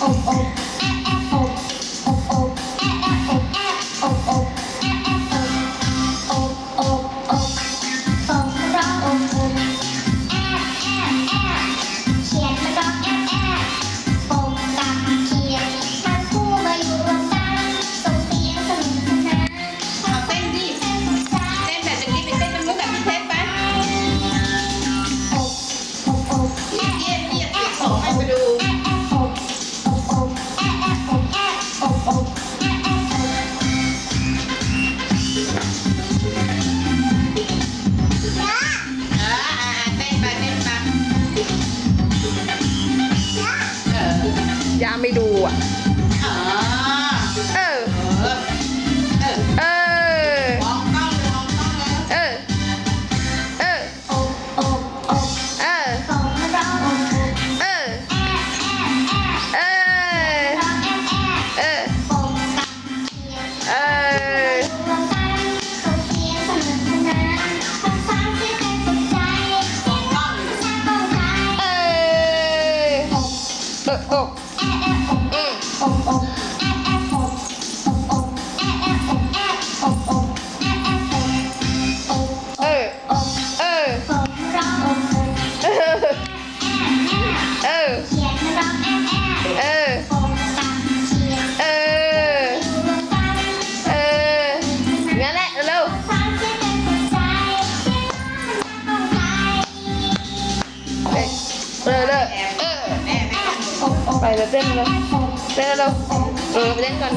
哦哦。哎哎 อกอก ไปเต้นเลยเต้นแล้วเออไปเต้นก่อน